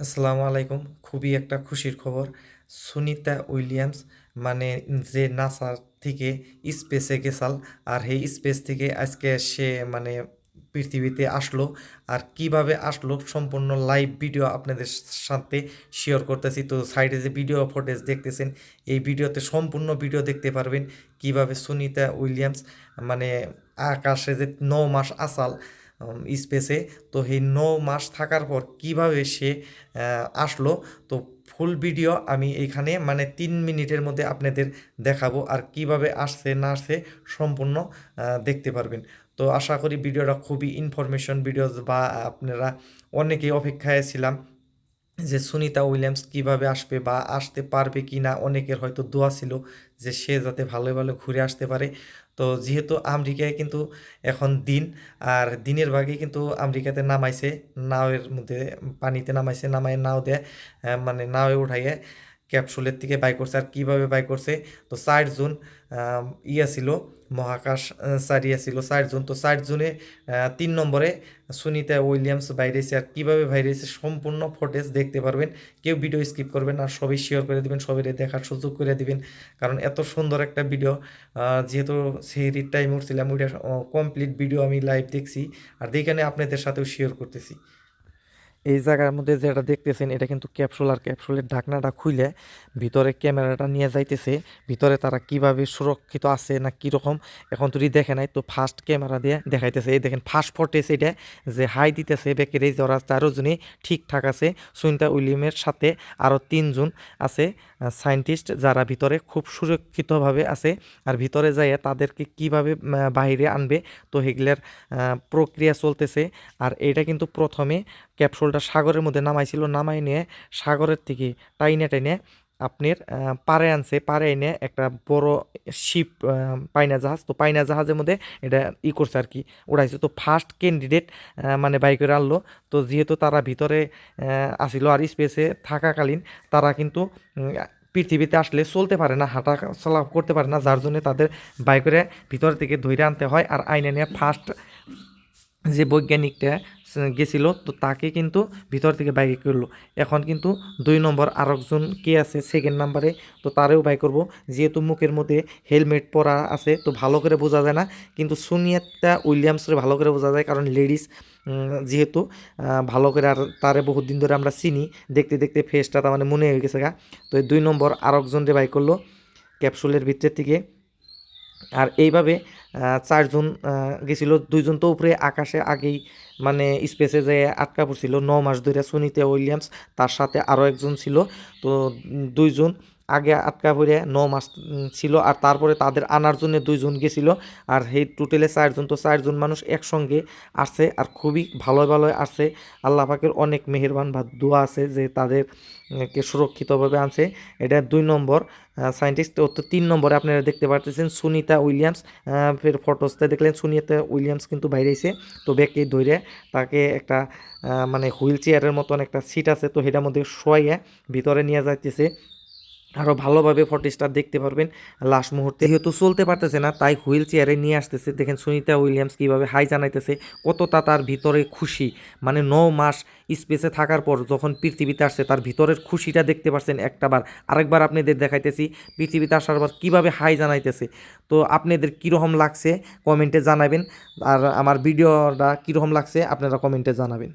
আসসালামু আলাইকুম। খুবই একটা খুশির খবর। সুনিতা উইলিয়ামস মানে যে নাসার থেকে স্পেসে গেছাল আর সেই স্পেস থেকে আজকে সে মানে পৃথিবীতে আসলো। আর কীভাবে আসলো সম্পূর্ণ লাইভ ভিডিও আপনাদের সাথে শেয়ার করতেছি। তো সাইডে যে ভিডিও ফুটেজ দেখতেছেন, এই ভিডিওতে সম্পূর্ণ ভিডিও দেখতে পারবেন কীভাবে সুনিতা উইলিয়ামস মানে আকাশে যে ন মাস আসাল স্পেসে তো সেই ন মাস থাকার পর কীভাবে সে আসলো? তো ফুল ভিডিও আমি এখানে মানে তিন মিনিটের মধ্যে আপনাদের দেখাবো আর কীভাবে আসছে, না আসছে সম্পূর্ণ দেখতে পারবেন। তো আশা করি ভিডিওটা খুবই ইনফরমেশন ভিডিও বা আপনারা অনেকেই অপেক্ষায় ছিলাম। যে সুনিতা উইলিয়ামস কীভাবে আসবে বা আসতে পারবে কি না, অনেকের হয়তো দোয়া ছিল যে সে যাতে ভালো ভালো ঘুরে আসতে পারে। তো যেহেতু আমেরিকায় কিন্তু এখন দিন, আর দিনের ভাগে কিন্তু আমেরিকাতে নামাইছে, নাওয়ের মধ্যে, পানিতে নামাইছে, নামায় নাও দেয় মানে নাওয়ে উঠাইয়ে। ক্যাপসুলের থেকে বাই করছে আর কীভাবে বাই করছে? তো চার জুন ইয়া ছিল মহাকাশ আহ, সারিয়া ছিল চার জুন। তো চার জুনে তিন নম্বরে সুনিতা উইলিয়ামস বাইরেছে আর কীভাবে বাইরেছে সম্পূর্ণ ফুটেজ দেখতে পারবেন। কেউ ভিডিও স্কিপ করবেন আর সবই শেয়ার করে দিবেন সবাই দেখার সুযোগ করে দিবেন। কারণ এত সুন্দর একটা ভিডিও যেহেতু সেহরির টাইম উঠছিলাম ওইটা কমপ্লিট ভিডিও আমি লাইভ দেখছি। আর যেখানে আপনাদের সাথেও শেয়ার করতেছি। এই জায়গার মধ্যে যেটা দেখতেছেন এটা কিন্তু ক্যাপসুল আর ক্যাপসুলের ঢাকনাটা খুলে ভিতরে ক্যামেরাটা নিয়ে যাইতেছে। ভিতরে তারা কীভাবে সুরক্ষিত আছে না কীরকম এখন তুই দেখে নাই। তো ফার্স্ট ক্যামেরা দিয়ে দেখাইতেছে। এই দেখেন ফার্স্ট ফটেজ এটা যে হাই দিতেছে বেকের এই যারা চারোজনই ঠিকঠাক আছে। সুনিতা উইলিয়ামের সাথে আরও তিনজন আছে সায়েন্টিস্ট যারা ভিতরে খুব সুরক্ষিতভাবে আছে। আর ভিতরে যাইয়ে তাদেরকে কীভাবে বাইরে আনবে তো সেগুলার আহ, প্রক্রিয়া চলতেছে। আর এটা কিন্তু প্রথমে ক্যাপসুলটা সাগরের মধ্যে নামাইছিল, নামাই নিয়ে সাগরের থেকে টাইনে টাইনে আপনার পাড়ে আনছে, পাড়ে এনে একটা বড় শিপ পাইনা জাহাজ, তো পাইনা জাহাজের মধ্যে এটা ই করছে আর কি, উড়াইছে। তো ফার্স্ট ক্যান্ডিডেট মানে বাই করে আনলো। তো যেহেতু তারা ভিতরে আসিল আর স্পেসে থাকাকালীন, তারা কিন্তু পৃথিবীতে আসলে চলতে পারে না, হাঁটা চলা করতে পারে না, যার জন্য তাদের বাই করে ভিতর থেকে ধৈর্য আনতে হয়। আর আইনে নিয়ে ফার্স্ট যে বৈজ্ঞানিকটা গেছিল, তো তাকে কিন্তু ভিতর থেকে বাইক করল। এখন কিন্তু দুই নম্বর আরেকজন কে আছে সেকেন্ড নাম্বারে তো তারেও বাই করব। যেহেতু মুখের মধ্যে হেলমেট পরা আছে, তো ভালো করে বোঝা যায় না। কিন্তু সুনিয়াতা উইলিয়ামসরে ভালো করে বোঝা যায়, কারণ লেডিস যেহেতু ভালো করে আর তারে বহুত দিন ধরে আমরা চিনি, দেখতে দেখতে ফেসটা তার মানে মনে হয়ে গেছে গা। তো দুই নম্বর আরেকজন রে বাই করল ক্যাপসুলের ভিতর থেকে। আর এইভাবে চারজন গেছিল। দুইজন তো উপরে আকাশে আগেই মানে স্পেসে যে আটকা পড়ছিল। ন মাস ধরে সুনিতা উইলিয়ামস, তার সাথে আরও একজন ছিল। তো দুইজন আগে আটকা পড়ে ন মাস ছিল আর তারপরে তাদের আনার জন্য দুইজন গেছিল আর সেই টোটালে চারজন তো চারজন মানুষ একসঙ্গে আসছে আর খুবই ভালো ভালো আসছে। আল্লাহ পাকের অনেক মেহেরবান বা দোয়া আছে যে তাদের উম, কে সুরক্ষিতভাবে আনছে। এটা দুই নম্বর সায়েন্টিস্ট তো তিন নম্বরে আপনারা দেখতে পারতেছেন সুনিতা উইলিয়ামস ফের ফটোসতে দেখলেন। সুনিতা উইলিয়ামস কিন্তু বাইরেছে তো ব্যাগকে ধরে তাকে একটা মানে হুইল চেয়ারের মতন একটা সিট আছে তো সেটার মধ্যে শোয়াইয়া ভিতরে নিয়ে যাইতেছে। আরও ভালোভাবে ফটোসটা দেখতে পারবেন লাস্ট মুহূর্তে। যেহেতু চলতে পারতেছে না, তাই হুইল চেয়ারে নিয়ে আসতেছে। দেখেন সুনিতা উইলিয়ামস কীভাবে হাই জানাইতেছে, কতটা তার ভিতরে খুশি। মানে ন মাস স্পেসে থাকার পর যখন পৃথিবীতে আসছে, তার ভিতরের খুশিটা দেখতে পাচ্ছেন একটাবার। আরেকবার আপনাদের দেখাইতেছি, পৃথিবীতে আসার পর কীভাবে হাই জানাইতেছে। তো আপনাদের কীরকম লাগছে কমেন্টে জানাবেন। আর আমার ভিডিওটা কীরকম লাগছে, আপনারা কমেন্টে জানাবেন।